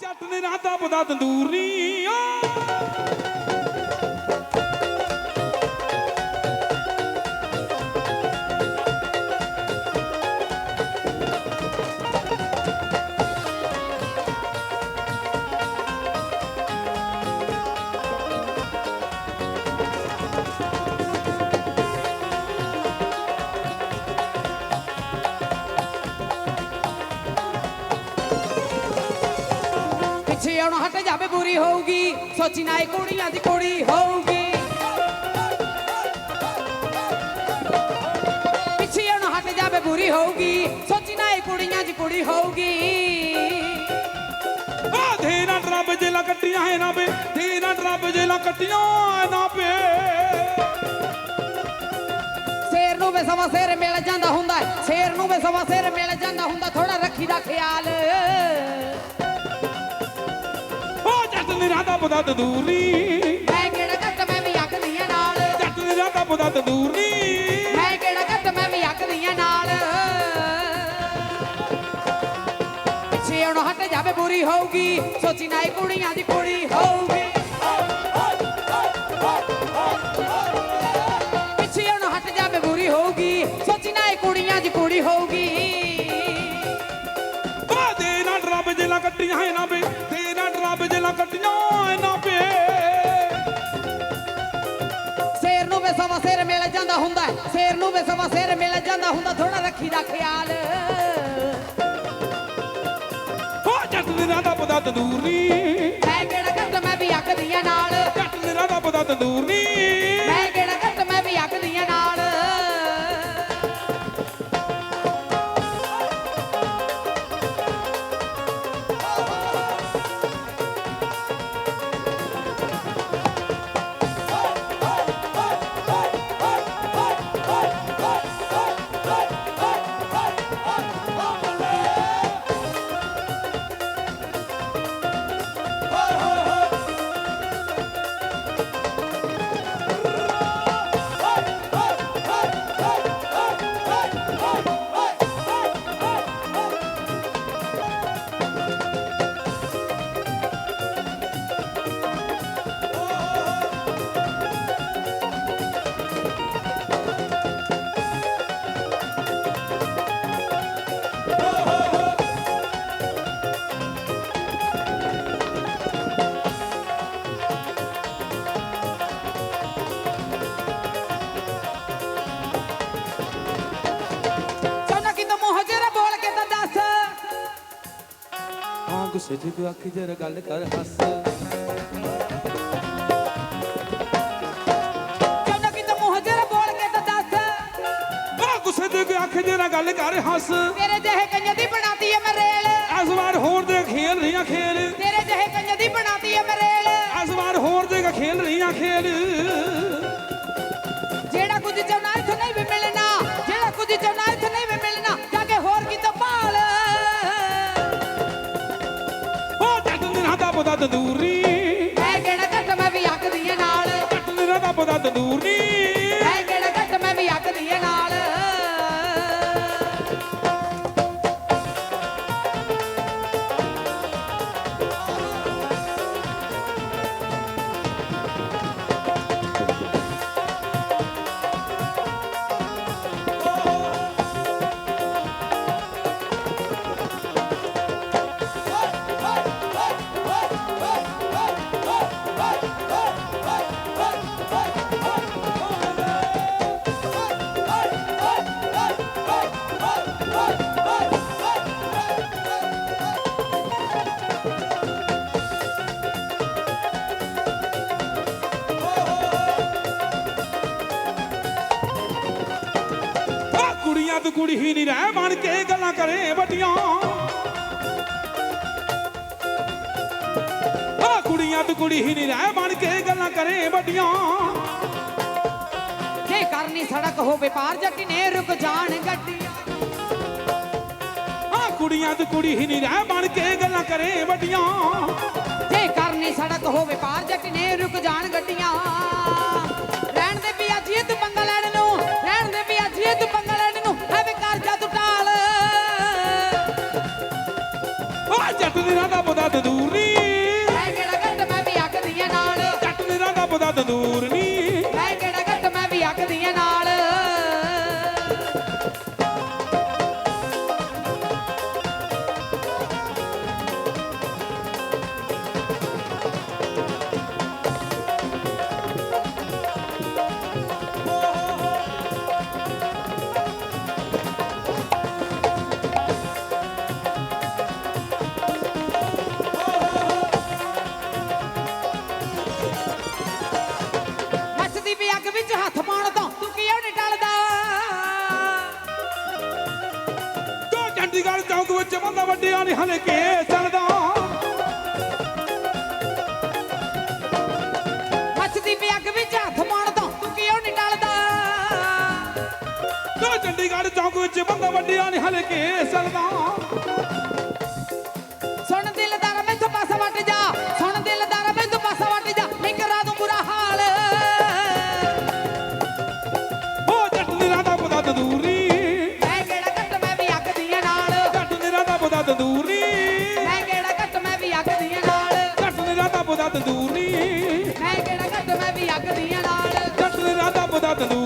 ਜੱਟ ਨੇ ਰਾਤਾ ਪਤਾ ਤੰਦੂਰ ਨਹੀਂ ਓ ਪਿੱਛੇ ਆਉਣ ਹਟ ਜਾਵੇ ਬੁਰੀ ਹੋਊਗੀ। ਸੋਚੀ ਨਾ ਇਹ ਕੁੜੀਆਂ ਦੀ ਕੁੜੀ ਹੋਊਗੀ। ਪਿੱਛੇ ਆਉਣ ਹਟ ਜਾਵੇ ਬੁਰੀ ਹੋਊਗੀ। ਸੋਚੀ ਨਾ ਇਹ ਕੁੜੀਆਂ ਦੀ ਕੁੜੀ ਹੋਊਗੀ। ਆ ਧੀਰਾਂ ਰੱਬ ਜੇ ਲਾ ਕੱਟੀਆਂ ਹੈ ਨਾ ਬੇ ਧੀਰਾਂ ਰੱਬ ਜੇ ਲਾ ਕੱਟੀਆਂ ਹੈ ਨਾ ਬੇ ਸ਼ੇਰ ਨੂੰ ਵੇ ਸਵਾ ਸ਼ੇਰ ਮਿਲ ਜਾਂਦਾ ਹੁੰਦਾ। ਸ਼ੇਰ ਨੂੰ ਵੇ ਸਵਾ ਸ਼ੇਰ ਮਿਲ ਜਾਂਦਾ ਹੁੰਦਾ ਥੋੜਾ ਰੱਖੀ ਦਾ ਖਿਆਲ। ਪਤਾ ਤੰਦੂਰ ਨਹੀਂ ਮੈਂ ਕਿਹੜਾ ਘੱਟ ਮੈਂ ਵੀ ਆਖਦੀ ਆ ਨਾਲ। ਜੱਟ ਨੇ ਰਾਤਾ ਪਤਾ ਤੰਦੂਰ ਨਹੀਂ ਮੈਂ ਕਿਹੜਾ ਘੱਟ ਮੈਂ ਵੀ ਆਖਦੀ ਆ ਨਾਲ। ਪਿੱਛੇ ਹੁਣ ਹਟ ਜਾਵੇ ਬੁਰੀ ਹੋਊਗੀ। ਸੋਚੀ ਨਾ ਇਹ ਕੁੜੀਆਂ ਦੀ ਕੁੜੀ ਹੋਊਗੀ। ਪਿੱਛੇ ਹੁਣ ਹਟ ਜਾਵੇ ਬੁਰੀ ਹੋਊਗੀ। ਸੋਚੀ ਨਾ ਇਹ ਕੁੜੀਆਂ ਦੀ ਕੁੜੀ ਹੋਊਗੀ। ਆ ਧੀਰਾਂ ਰੱਬ ਜੇ ਲਾ ਕੱਟੀਆਂ ਹੈ ਨਾ ਕੱਟੀਆਂ ਹੈ ਨਾ ਬੇ ਸ਼ੇਰ ਨੂੰ ਵੇ ਸਵਾ ਸ਼ੇਰ ਮਿਲ ਜਾਂਦਾ ਹੁੰਦਾ ਹੈ। ਸ਼ੇਰ ਨੂੰ ਵੇ ਸਵਾ ਸ਼ੇਰ ਮਿਲ ਜਾਂਦਾ ਹੁੰਦਾ ਥੋੜਾ ਰੱਖੀ ਦਾ ਖਿਆਲ। ਜੱਟ ਨੇ ਰਾਤਾ ਪਤਾ ਤੰਦੂਰ ਨਹੀਂ ਮੈਂ ਕਿਹੜਾ ਘੱਟ ਮੈਂ ਵੀ ਆਖਦੀ ਆ ਨਾਲ। ਜੱਟ ਨੇ ਰਾਤਾ ਪਤਾ ਤੰਦੂਰ ਨਹੀਂ ਚ ਤੂੰ ਅੱਖ ਜਰਾ ਗੱਲ ਕਰ ਹੱਸ। ਸੋਨਾ ਕੀ ਤੂੰ ਮੂੰਹ ਜਰਾ ਬੋਲ ਕੇ ਤਾਂ ਦੱਸ। ਆ ਗੁੱਸੇ ਤੇ ਕੋਈ ਅੱਖ ਜਰਾ ਗੱਲ ਕਰ ਹੱਸ। ਤੇਰੇ ਜਿਹੇ ਕੰਨਾਂ ਦੀ ਬਣਾਤੀ ਐ ਮੈਂ ਰੇਲ। ਇਸ ਵਾਰ ਰਾਤਾ ਪਤਾ ਕੁੜੀ ਹੀ ਨਹੀਂ ਰਹਿ ਬਣ ਕੇ ਗੱਲਾਂ ਕਰੇ ਵੱਡੀਆਂ। ਕੁੜੀਆਂ ਤੇ ਕੁੜੀ ਹੀ ਨਹੀਂ ਰਹਿ ਬਣ ਕੇ ਗੱਲਾਂ ਕਰੇ ਵੱਡੀਆਂ। ਜੇ ਕਰਨੀ ਸੜਕ ਹੋਵੇ ਪਾਰ ਜੱਟੀ ਨੇ ਰੁਕ ਜਾਣ ਗੱਡੀਆਂ। ਆ ਕੁੜੀਆਂ ਤੇ ਕੁੜੀ ਹੀ ਨਹੀਂ ਰਹਿ ਬਣ ਕੇ ਗੱਲਾਂ ਕਰੇ ਵੱਡੀਆਂ। ਜੇ ਕਰਨੀ ਸੜਕ ਹੋਵੇ ਪਾਰ ਜੱਟੀ ਨੇ ਰੁਕ ਜਾਣ ਗੱਡੀਆਂ। tempo da dandura. ਚੰਡੀਗੜ੍ਹ ਚੌਂਕ ਵਿੱਚ ਬੰਦਾ ਵੱਡਿਆਂ ਨੇ ਹਲਕੇ ਚੱਲਦਾ। ਮੱਚਦੀ ਪਈ ਅੱਗ ਵਿੱਚ ਹੱਥ ਮਾਰਦਾ ਤੂੰ ਕਿਉਂ ਨਹੀਂ ਟਲਦਾ? ਤੋ ਚੰਡੀਗੜ੍ਹ ਚੌਂਕ ਵਿੱਚ ਬੰਦਾ ਵੱਡਿਆਂ ਨੇ ਕੇ ਚੱਲਦਾ। ਦਾ ਤੰਦੂਰ। ਨਹੀਂ ਮੈਂ ਕਿਹੜਾ ਘੱਟ ਮੈਂ ਵੀ ਅੱਗ ਦੀਆਂ ਨਾਲ। ਘੱਟ ਰਾਦਾ ਬੁਦਾ ਤੰਦੂਰ।